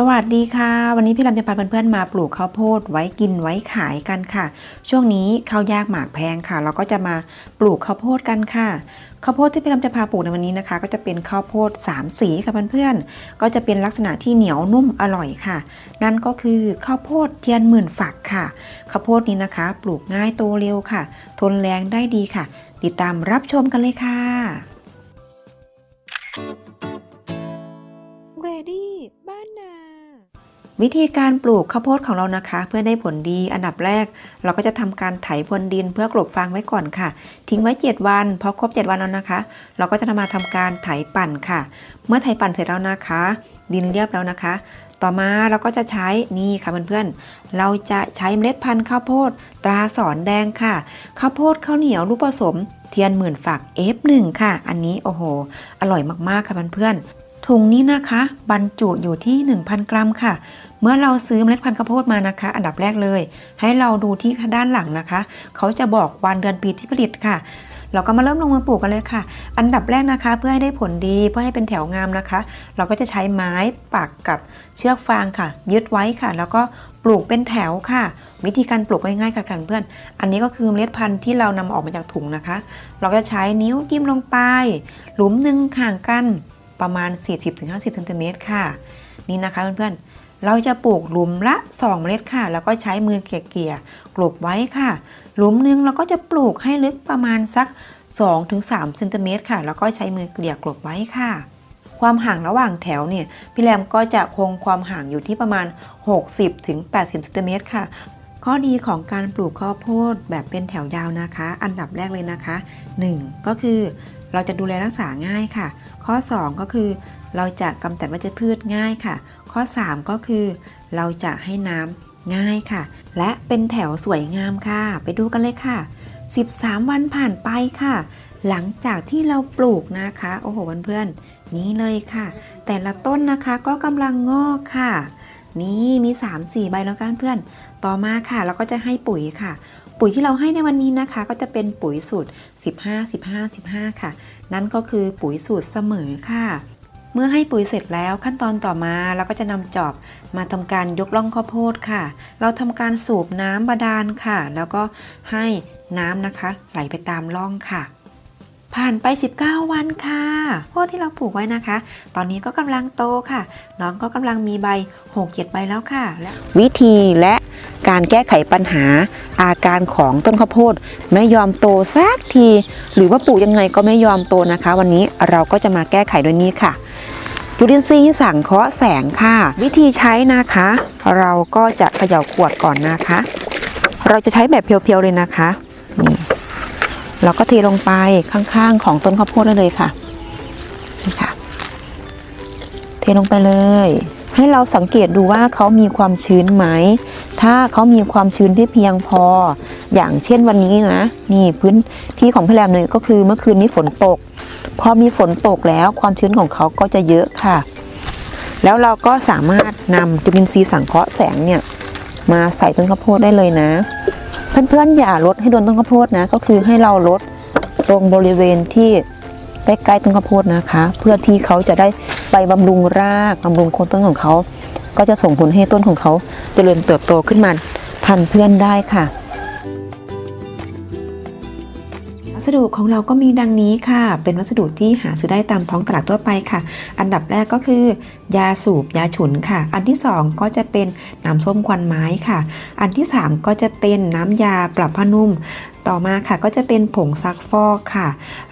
สวัสดีค่ะ วันนี้พี่ลำจะพาเพื่อนๆมาปลูกข้าวโพดไว้กินไว้ขายกันค่ะ ช่วงนี้ข้าวยากหมากแพงค่ะ เราก็จะมาปลูกข้าวโพดกันค่ะข้าวโพดที่พี่ลำจะพาปลูกในวันนี้นะคะ ก็จะเป็นข้าวโพดสามสีค่ะเพื่อนๆก็จะเป็นลักษณะที่เหนียวนุ่มอร่อยค่ะ นั่นก็คือข้าวโพดเทียนหมื่นฝักค่ะข้าวโพดนี้นะคะ ปลูกง่ายโตเร็วค่ะ ทนแรงได้ดีค่ะ ติดตามรับชมกันเลยค่ะ วิธีการปลูกข้าวโพดของเรานะคะ เพื่อได้ผลดีอันดับแรก เราก็จะทำการไถพรวนดินเพื่อกลบฟางไว้ก่อนค่ะ ทิ้งไว้ 7 วันพอครบ 7 วันแล้วนะคะ เราก็จะนำมาทำการไถปั่นค่ะ เมื่อไถปั่นเสร็จแล้วนะคะ ดินเรียบแล้วนะคะ ต่อมาเราก็จะใช้นี่ค่ะเพื่อนๆเราจะใช้เมล็ดพันธุ์ข้าวโพดตราสอนแดงค่ะข้าวโพดข้าวเหนียวลูกผสมเทียนหมื่นฝัก F1 ค่ะ อันนี้โอ้โห อร่อยมากๆค่ะเพื่อนๆ ถุงนี้นะคะ บรรจุอยู่ที่ 1,000 กรัมค่ะ เมื่อเราซื้อเมล็ดพันธุ์ข้าวโพดมานะคะ อันดับแรกเลย ให้เราดูที่ด้านหลังนะคะ เขาจะบอกวันเดือนปีที่ผลิตค่ะ เราก็มาเริ่มลงมือปลูกกันเลยค่ะ อันดับแรกนะคะ เพื่อให้ได้ผลดีเพื่อให้เป็นแถวงามนะคะ เราก็จะใช้ไม้ปักกับเชือกฟางค่ะ ยึดไว้ค่ะ แล้วก็ปลูกเป็นแถวค่ะ วิธีการปลูกง่ายๆค่ะกันเพื่อน อันนี้ก็คือเมล็ดพันธุ์ที่เรานำออกมาจากถุงนะคะ เราก็จะใช้นิ้วจิ้มลงไป หลุมหนึ่งห่างกัน ประมาณ 40-50เซนติเมตรค่ะ นี่นะคะเพื่อนๆ เราจะปลูกหลุมละ 2 เมล็ดค่ะ แล้วก็ใช้มือเกี่ยๆกลบไว้ค่ะ หลุมนึงเราก็จะปลูกให้ลึกประมาณสัก 2-3เซนติเมตรค่ะ แล้วก็ใช้มือเกลี่ยกลบไว้ค่ะความห่างระหว่างแถวเนี่ยพี่แรมก็จะคงความห่างอยู่ที่ประมาณ 60-80เซนติเมตรค่ะ ข้อดีของการปลูกข้าวโพดแบบเป็นแถวยาวนะคะ อันดับแรกเลยนะคะ 1. ก็คือ เราจะดูแลรักษาง่ายค่ะ ข้อ 2 ก็คือ เราจะกำจัดวัชพืชง่ายค่ะ ข้อ 3 ก็คือ เราจะให้น้ำง่ายค่ะ และเป็นแถวสวยงามค่ะ ไปดูกันเลยค่ะ 13 วันผ่านไปค่ะ หลังจากที่เราปลูกนะคะ โอ้โหเพื่อนๆนี่เลยค่ะ แต่ละต้นนะคะก็กำลังงอกค่ะ นี่มี 3-4 ใบแล้วกันเพื่อน ต่อมาค่ะ เราก็จะให้ปุ๋ยค่ะ ปุ๋ยที่เราให้ในวันนี้นะคะ ก็จะเป็นปุ๋ยสูตร 15 15 15 ค่ะ นั่นก็คือปุ๋ยสูตรเสมอค่ะ เมื่อให้ปุ๋ยเสร็จแล้วขั้นตอนต่อมาเราก็จะนำจอบมาทำการยกล่องข้าวโพดค่ะ เราทำการสูบน้ำบาดาลค่ะ แล้วก็ให้น้ำนะคะ ไหลไปตามร่องค่ะ ผ่านไป 19 วันค่ะโพดที่เราปลูกไว้นะคะ ตอนนี้ก็กำลังโตค่ะ น้องก็กำลังมีใบ6เจ็ดใบแล้วค่ะและวิธีและการแก้ไขปัญหาอาการของต้นข้าวโพดไม่ยอมโตสักที หรือว่าปลูกยังไงก็ไม่ยอมโตนะคะ วันนี้เราก็จะมาแก้ไขด้วยนี้ค่ะจุลินทรีย์สังเคราะห์แสงค่ะ วิธีใช้นะคะ เราก็จะเขย่าขวดก่อนนะคะ เราจะใช้แบบเพียวๆเลยนะคะนี่ เราก็เทลงไปข้างๆของต้นข้าวโพดได้เลยค่ะนี่ค่ะ เทลงไปเลย ให้เราสังเกตดูว่าเขามีความชื้นไหม ถ้าเขามีความชื้นที่เพียงพอ อย่างเช่นวันนี้นะ นี่พื้นที่ของพี่แรมเนี่ยก็คือเมื่อคืนนี้ฝนตก พอมีฝนตกแล้วความชื้นของเขาก็จะเยอะค่ะ แล้วเราก็สามารถนำจุลินทรีย์สังเคราะห์แสงเนี่ยมาใส่ต้นข้าวโพดได้เลยนะ เพื่อนๆอย่าลดให้โดนต้นข้าวโพดนะ ก็คือให้เราลดตรงบริเวณที่ใกล้ๆต้นข้าวโพดนะคะ เพื่อที่เขาจะได้ไปบำรุงรากบำรุงโคนต้นของเขา ก็จะส่งผลให้ต้นของเขาเจริญเติบโตขึ้นมาทันเพื่อนได้ค่ะ สดุของเราก็มีดังนี้ค่ะ เป็นวัสดุที่หาซื้อได้ตามท้องตลาดทั่วไปค่ะ อันดับแรกก็คือ ยาสูบยาฉุนค่ะ อันที่ 2 ก็จะเป็นน้ำส้มควันไม้ค่ะ อันที่ 3 ก็จะเป็นน้ำยาปรับผ้านุ่ม ต่อมาค่ะก็จะเป็นผงซักฟอกค่ะ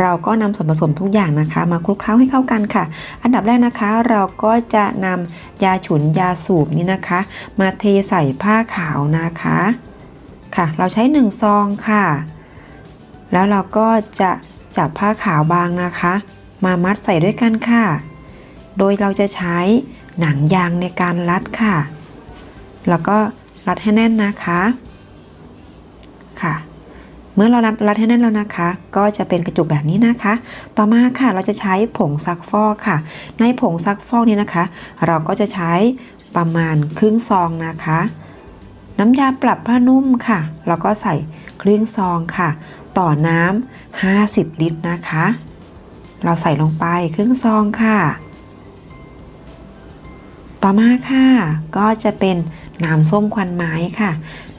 เราก็นำส่วนผสมทุกอย่างนะคะ มาคลุกเคล้าให้เข้ากันค่ะ อันดับแรกนะคะ เราก็จะนำยาฉุนยาสูบนี้นะคะ มาเทใส่ผ้าขาวนะคะ ค่ะ เราใช้1ซองค่ะ แล้วเราก็จะจับผ้าขาวบางนะคะ มามัดใส่ด้วยกันค่ะ โดยเราจะใช้หนังยางในการรัดค่ะ แล้วก็รัดให้แน่นนะคะค่ะ เมื่อเรารัดรัดให้แน่นแล้วนะคะ ก็จะเป็นกระจุกแบบนี้นะคะ ต่อมาค่ะเราจะใช้ผงซักฟอกค่ะ ในผงซักฟอกนี้นะคะ เราก็จะใช้ประมาณครึ่งซองนะคะ น้ำยาปรับผ้านุ่มค่ะ แล้วก็ใส่ครึ่งซองค่ะ ต่อน้ำ50 ลิตรนะคะ เราใส่ลงไปครึ่งซองค่ะ ต่อมาค่ะ ก็จะเป็นน้ำส้มควันไม้ค่ะ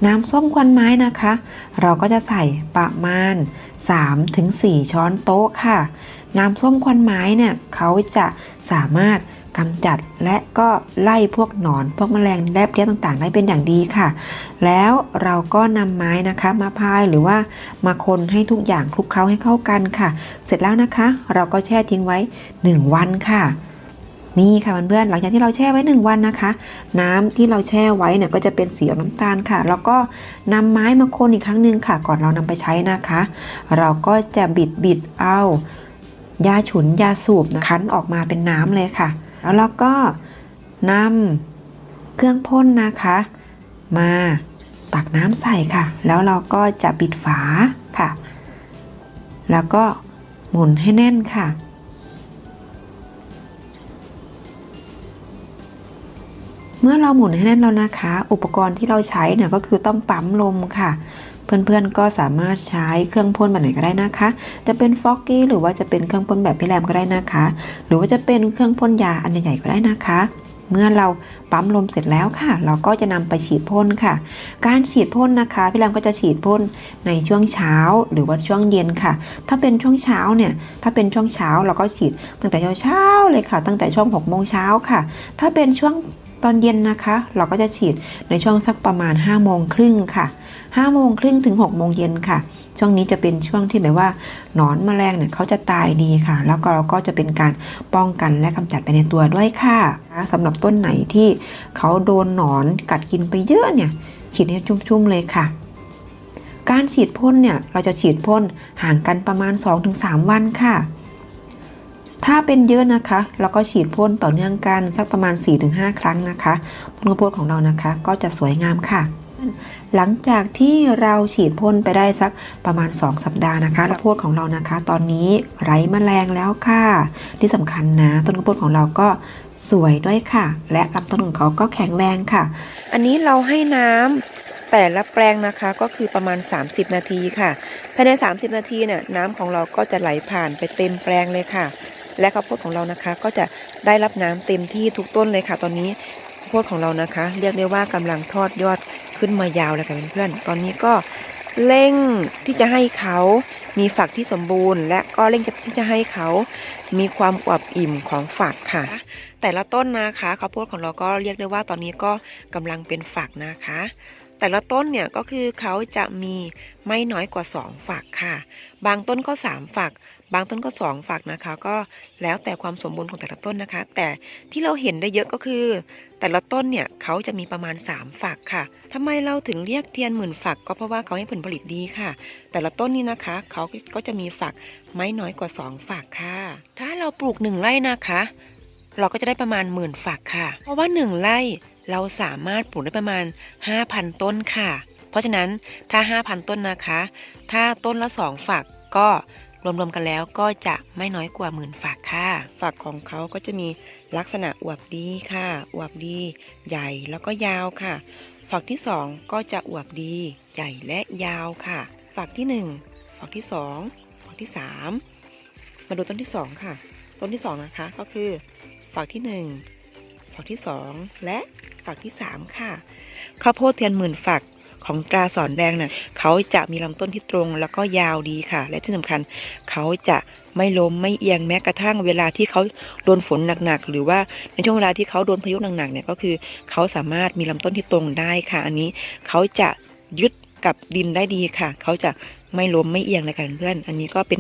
น้ำส้มควันไม้นะคะ เราก็จะใส่ประมาณ 3-4 ช้อนโต๊ะค่ะ น้ำส้มควันไม้เนี่ยเขาจะสามารถ กำจัด และก็ไล่พวกหนอน พวกแมลงแลบเลี้ยต่างๆ ได้เป็นอย่างดีค่ะ แล้วเราก็นำไม้นะคะมาพายหรือว่ามาคนให้ทุกอย่างคลุกเคล้าให้เข้ากันค่ะ เสร็จแล้วนะคะ เราก็แช่ทิ้งไว้ 1 วันค่ะนี่ค่ะเพื่อนๆหลังจากที่เราแช่ไว้ 1 วันนะคะ น้ำที่เราแช่ไว้เนี่ยก็จะเป็นสีออกน้ำตาลค่ะ แล้วก็นำไม้มาคนอีกครั้งหนึ่งค่ะ ก่อนเรานำไปใช้นะคะ เราก็จะบิดบิดๆเอายาฉุนยาสูบนะคั้นออกมาเป็นน้ำเลยค่ะ แล้วเราก็นำเครื่องพ่นนะคะ มาตักน้ำใส่ค่ะ แล้วเราก็จะปิดฝาค่ะ แล้วก็หมุนให้แน่นค่ะ เมื่อเราหมุนให้แน่นแล้วนะคะ อุปกรณ์ที่เราใช้เนี่ยก็คือต้องปั๊มลมค่ะ เพื่อนๆก็สามารถใช้เครื่องพ่นแบบไหนก็ได้นะคะ จะเป็นฟอกกี้หรือว่าจะเป็นเครื่องพ่นแบบพี่แรมก็ได้นะคะ หรือว่าจะเป็นเครื่องพ่นยาอันใหญ่ๆก็ได้นะคะ เมื่อเราปั๊มลมเสร็จแล้วค่ะ เราก็จะนำไปฉีดพ่นค่ะ การฉีดพ่นนะคะ พี่แรมก็จะฉีดพ่นในช่วงเช้าหรือว่าช่วงเย็นค่ะ ถ้าเป็นช่วงเช้าเนี่ย ถ้าเป็นช่วงเช้าเราก็ฉีดตั้งแต่เช้าเลยค่ะ ตั้งแต่ช่วง6โมงเช้าค่ะ ถ้าเป็นช่วงตอนเย็นนะคะ เราก็จะฉีดในช่วงสักประมาณ5โมงครึ่งค่ะ 5โมงครึ่งถึง6โมงเย็นค่ะ ช่วงนี้จะเป็นช่วงที่แบบว่าหนอนแมลงเนี่ยเขาจะตายดีค่ะ แล้วก็เราก็จะเป็นการป้องกันและกำจัดไปในตัวด้วยค่ะสำหรับต้นไหนที่เขาโดนหนอนกัดกินไปเยอะเนี่ยฉีดให้ชุ่มๆเลยค่ะการฉีดพ่นเนี่ยเราจะฉีดพ่นห่างกันประมาณ 2-3 วันค่ะ ถ้าเป็นเยอะนะคะเราก็ฉีดพ่นต่อเนื่องกันสักประมาณ 4-5 ครั้งนะคะ ต้นข้าวโพดของเรานะคะ ก็จะสวยงามค่ะ หลังจากที่เราฉีดพ่นไปได้สักประมาณ 2 สัปดาห์นะคะข้าวโพดของเรานะคะ ตอนนี้ไร้แมลงแล้วค่ะ ที่สำคัญนะ ต้นข้าวโพดของเราก็สวยด้วยค่ะ และลำต้นของเขาก็แข็งแรงค่ะ อันนี้เราให้น้ำแต่ละแปลงนะคะก็คือประมาณ 30 นาทีค่ะภายใน 30 นาทีเนี่ยน้ำของเราก็จะไหลผ่านไปเต็มแปลงเลยค่ะ และข้าวโพดของเรานะคะ ก็จะได้รับน้ำเต็มที่ทุกต้นเลยค่ะ ตอนนี้ข้าวโพดของเรานะคะ เรียกได้ว่ากำลังทอดยอด ขึ้นมายาวเลยค่ะเพื่อนๆตอนนี้ก็เร่งที่จะให้เขามีฝักที่สมบูรณ์ และก็เร่งที่จะให้เขามีความอวบอิ่มของฝักค่ะ แต่ละต้นนะคะข้าวโพดของเราก็เรียกได้ว่าตอนนี้ก็กำลังเป็นฝักนะคะ แต่ละต้นเนี่ยก็คือเขาจะมีไม่น้อยกว่า 2 ฝักค่ะ บางต้นก็ 3 ฝัก บางต้นก็ 2 ฝักนะคะ ก็แล้วแต่ความสมบูรณ์ของแต่ละต้นนะคะ แต่ที่เราเห็นได้เยอะก็คือ แต่ละต้นเนี่ยเขาจะมีประมาณ 3 ฝักค่ะทำไมเราถึงเรียกเทียนหมื่นฝัก ก็เพราะว่าเขาให้ผลผลิตดีค่ะ แต่ละต้นนี้นะคะเขาก็จะมีฝักไม่น้อยกว่า 2 ฝักค่ะ ถ้าเราปลูก 1 ไร่นะคะ เราก็จะได้ประมาณหมื่นฝักค่ะ เพราะว่า 1 ไร่เราสามารถปลูกได้ประมาณ 5,000 ต้นค่ะ เพราะฉะนั้นถ้า 5,000 ต้นนะคะ ถ้าต้นละ 2 ฝักก็ รวมๆกันแล้วก็จะไม่น้อยกว่าหมื่นฝักค่ะ ฝักของเขาก็จะมีลักษณะอวบดีค่ะอวบดี ใหญ่แล้วก็ยาวค่ะ ฝักที่ 2 ก็จะอวบดี ใหญ่และยาวค่ะ ฝักที่ 1 ฝักที่ 2 ฝักที่ 3 มาดูต้นที่ 2 ค่ะ ต้นที่ 2 นะคะ ก็คือ ฝักที่ 1 ฝักที่ 2 และฝักที่ 3 ค่ะข้าวโพดเทียนหมื่นฝัก ของตราสอนแดงเนี่ยเขาจะมีลำต้นที่ตรงแล้วก็ยาวดีค่ะ และที่สำคัญเขาจะไม่ล้มไม่เอียงแม้กระทั่งเวลาที่เขาโดนฝนหนักๆหรือว่าในช่วงเวลาที่เขาโดนพายุหนักๆเนี่ยก็คือเขาสามารถมีลำต้นที่ตรงได้ค่ะ อันนี้เขาจะยึดกับดินได้ดีค่ะ เขาจะไม่ล้มไม่เอียงเลยค่ะเพื่อนอันนี้ก็เป็น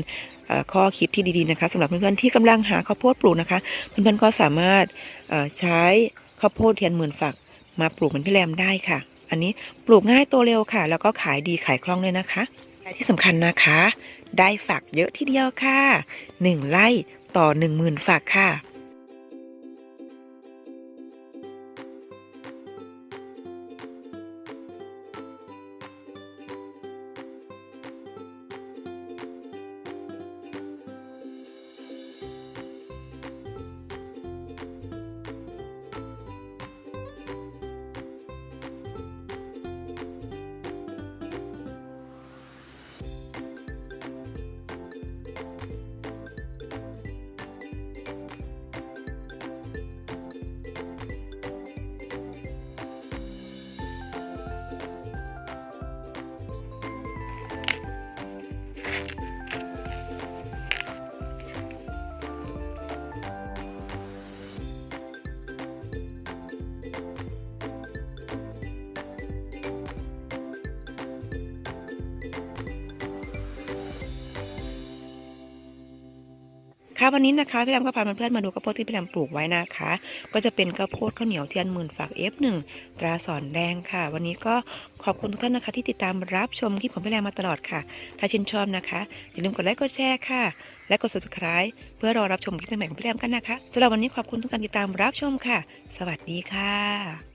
ข้อคิดที่ดีๆนะคะสำหรับเพื่อนๆที่กำลังหาข้าวโพดปลูกนะคะ เพื่อนๆก็สามารถใช้ข้าวโพดเทียนหมื่นฝักมาปลูกเหมือนพี่แรมได้ค่ะ อันนี้ปลูกง่ายโตเร็วค่ะ แล้วก็ขายดีขายคล่องเลยนะคะที่สำคัญนะคะ ได้ฝักเยอะทีเดียวค่ะ 1ไร่ต่อ 10,000 ฝักค่ะ วันนี้นะคะพี่แรมก็พาเพื่อนๆมาดูข้าวโพดที่พี่แรมปลูกไว้นะคะ ก็จะเป็นข้าวโพดข้าวเหนียวเทียนหมื่นฝาก F1 ตราสอนแดงค่ะ วันนี้ก็ขอบคุณทุกท่านนะคะ ที่ติดตามรับชมคลิปของพี่แรมมาตลอดค่ะ ถ้าชื่นชอบนะคะอย่าลืมกดไลค์กดแชร์ค่ะ และกด subscribe เพื่อรอรับชมคลิปใหม่ๆของพี่แรมกันนะคะสำหรับวันนี้ขอบคุณทุกการติดตามรับชมค่ะ สวัสดีค่ะ